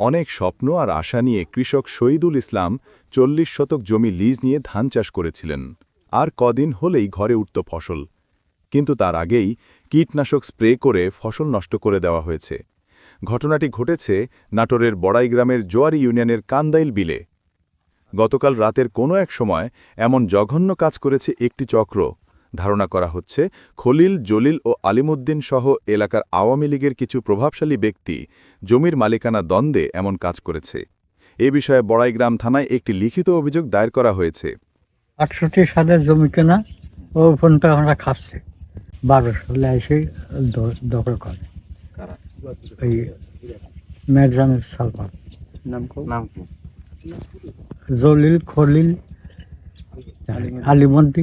অনেক স্বপ্ন আর আশা নিয়ে কৃষক শহীদুল ইসলাম চল্লিশ শতক জমি লিজ নিয়ে ধান চাষ করেছিলেন। আর কদিন হলেই ঘরে উঠত ফসল। কিন্তু তার আগেই কীটনাশক স্প্রে করে ফসল নষ্ট করে দেওয়া হয়েছে। ঘটনাটি ঘটেছে নাটোরের বড়াই গ্রামের জোয়ারি ইউনিয়নের কান্দাইল বিলে। গতকাল রাতের কোনো এক সময় এমন জঘন্য কাজ করেছে একটি চক্র। ধারণা করা হচ্ছে খলিল জলিল ও আলিমুদ্দিন সহ এলাকার আওয়ামী লীগের কিছু প্রভাবশালী ব্যক্তি জমির মালিকানা দ্বন্দ্বে এমন কাজ করেছে। এ বিষয়ে বড়াইগ্রাম থানায় একটি লিখিত অভিযোগ দায়ের করা হয়েছে। আটষট্টি সালের জমি কেনা ও ফোনটা আমরা খাচ্ছি। বারো সালে এসে দখল করে। ওই ম্যাডামের সালমান। জলিল খলিল আলিমন্দি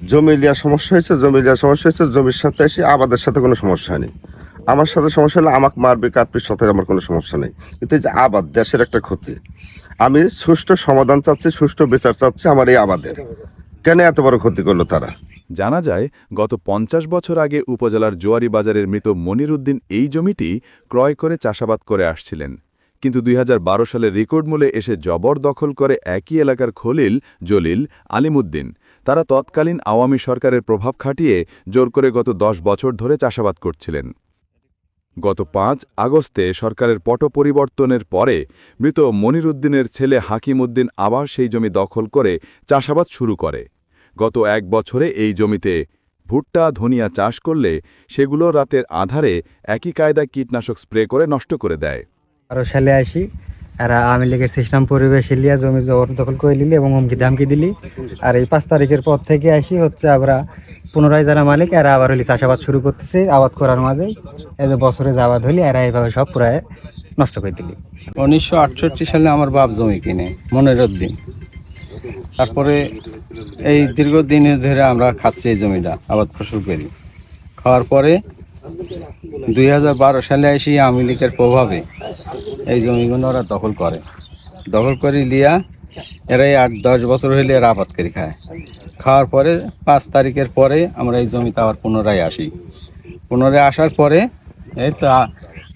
জমি লিয়া সমস্যা হয়েছে, জমি লিয়া সমস্যা হয়েছে, জমির সাথে এসে আবাদের সাথে কোনো সমস্যা হয়নি। আমার সাথে সমস্যা হলে আমাকে মারবে কাটপির সাথে আমার কোনো সমস্যা নেই। কিন্তু যে আবাদ, দেশের একটা ক্ষতি। আমি সুষ্ঠু সমাধান চাচ্ছি, সুষ্ঠু বিচার চাচ্ছি, আমার এই আবাদের। কেন এত বড় ক্ষতি করল তারা? জানা যায়, গত পঞ্চাশ বছর আগে উপজেলার জোয়ারি বাজারের মৃত মনিরুদ্দিন এই জমিটি ক্রয় করে চাষাবাদ করে আসছিলেন। কিন্তু দুই সালে রেকর্ড মূলে এসে জবর দখল করে একই এলাকার খলিল, জলিল, আলিমুদ্দিন। তারা তৎকালীন আওয়ামী সরকারের প্রভাব খাটিয়ে জোর করে গত দশ বছর ধরে চাষাবাদ করছিলেন। গত পাঁচ আগস্টে সরকারের পট পরিবর্তনের পরে মৃত মনিরুদ্দিনের ছেলে হাকিম উদ্দিন আবার সেই জমি দখল করে চাষাবাদ শুরু করে। গত এক বছরে এই জমিতে ভুট্টা, ধনিয়া চাষ করলে সেগুলো রাতের আধারে একই কায়দায় কীটনাশক স্প্রে করে নষ্ট করে দেয়। আরও সালে আসি। আর আওয়ামী লীগের সিস্টেম পরিবেশ লিয়া জমি দখল করে নিলি এবং হুমকি ধামকি দিলি। আর এই পাঁচ তারিখের পর থেকে আসি হচ্ছে আমরা পুনরায় যারা মালিক, এরা আবার হলি চাষাবাদ শুরু করতেছে, আবাদ করার মাঝে। এই যে বছরে যে আবাদ হলি এরা এইভাবে সব প্রায় নষ্ট করে দিলি। উনিশশো আটষট্টি সালে আমার বাপ জমি কিনে, মনের উদ্দিন। তারপরে এই দীর্ঘদিনে ধরে আমরা খাচ্ছি এই জমিটা, আবাদ ফসল করি। খাওয়ার পরে দুই হাজার বারো সালে এসে আওয়ামী লীগের প্রভাবে। এই জমিগুলো ওরা দখল করে। দখল করে লিয়া এরাই আট, দশ বছর হইলে এরা আবাদ করে খায়। খাওয়ার পরে পাঁচ তারিখের পরে আমরা এই জমিতে আবার পুনরায় আসি। পুনরায় আসার পরে এই তো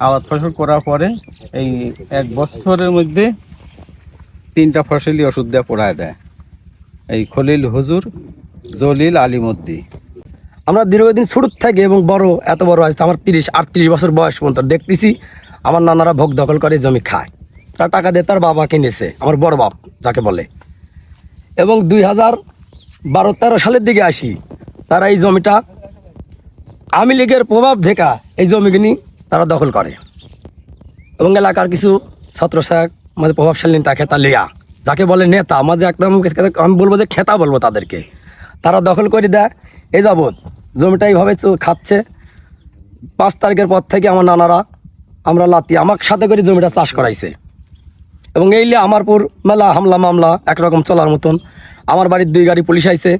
আবাদ ফসল করার পরে এই এক বছরের মধ্যে তিনটা ফসলই ওষুধ দিয়ে পড়ায় দেয়। এই খলিল হুজুর, জলিল আলিমদ্দি আমরা দীর্ঘদিন ছোট থেকে এবং বড়, এত বড় আছে আমার তিরিশ, আটত্রিশ বছর বয়স পর্যন্ত দেখতেছি। আমার নানারা ভোগ দখল করে, জমি খায়। তার টাকা দিয়ে তার বাবা কিনেছে, আমার বড় বাপ যাকে বলে। এবং দুই হাজার বারো, তেরো সালের দিকে আসি, তারা এই জমিটা আওয়ামী লীগের প্রভাব ঢেকা এই জমিগুলি তারা দখল করে। এবং এলাকার কিছু ছত্রসাক আমাদের প্রভাবশালী নেতা, খেতা, লিয়া, যাকে বলে নেতা আমাদের একদম আমি বলব যে খেতা বলব তাদেরকে। তারা দখল করে দেয় এই যাবৎ। জমিটা এইভাবে খাচ্ছে। পাঁচ তারিখের পর থেকে আমার নানারা আমরা লাতি আমার সাথে করে জমিটা চাষ করাইছে। এবং এই লিয়ে আমারপুর মেলা হামলা মামলা একরকম চলার মতন। আমার বাড়ির দুই গাড়ি পুলিশ আইছে,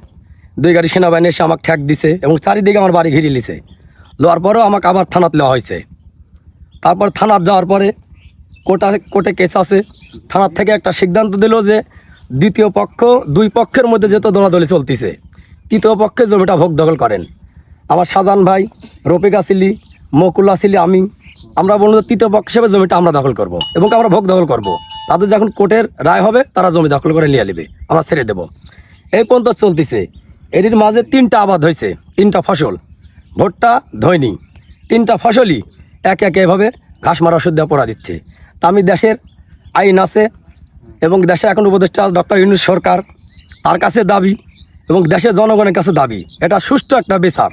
দুই গাড়ি সেনাবাহিনী এসে আমাকে ঠ্যাক দিছে এবং চারিদিকে আমার বাড়ি ঘিরে লিছে। লওয়ার পরেও আমাকে আবার থানাত নেওয়া হয়েছে তারপর থানাত যাওয়ার পরে কোর্টা কোর্টে কেস আছে। থানার থেকে একটা সিদ্ধান্ত দিল যে দ্বিতীয় পক্ষ, দুই পক্ষের মধ্যে যেহেতু দোলাদলি চলতেছে। তৃতীয় পক্ষে জমিটা ভোগ দখল করেন। আমার সাজান ভাই, রফিক আসিলি, মকুল আসিলি, আমি আমরা যে তৃতীয় পক্ষ হিসেবে জমিটা আমরা দখল করব এবং আমরা ভোগ দখল করব। তাদের যখন কোর্টের রায় হবে, তারা জমি দখল করে নিয়ে নেবে। আমরা ছেড়ে দেব। এই পর্যন্ত চলতেছে। এটির মাঝে তিনটা আবাদ হয়েছে। তিনটা ফসল। ভোটটা ধৈনি তিনটা ফসলই একে একে এভাবে ঘাস মারা ওষুধ দেওয়া পড়া দিচ্ছে। তা আমি দেশের আইন আছে এবং দেশে এখন উপদেষ্টা ডক্টর ইউনুস সরকার তার কাছে দাবি এবং দেশের জনগণের কাছে দাবি। এটা সুষ্ঠু একটা বিচার।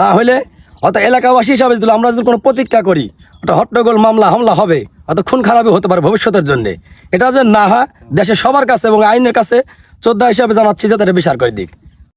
না হলে হয়তো এলাকাবাসী হিসাবে যদি আমরা যদি কোনো প্রতিজ্ঞা করি ওটা হট্টগোল মামলা, হামলা হবে, অর্থাৎ খুন খারাপই হতে পারে ভবিষ্যতের জন্য। এটা যে না হয়, দেশের সবার কাছে এবং আইনের কাছে শ্রদ্ধা হিসাবে জানাচ্ছি যে তারা বিচার করে দিক।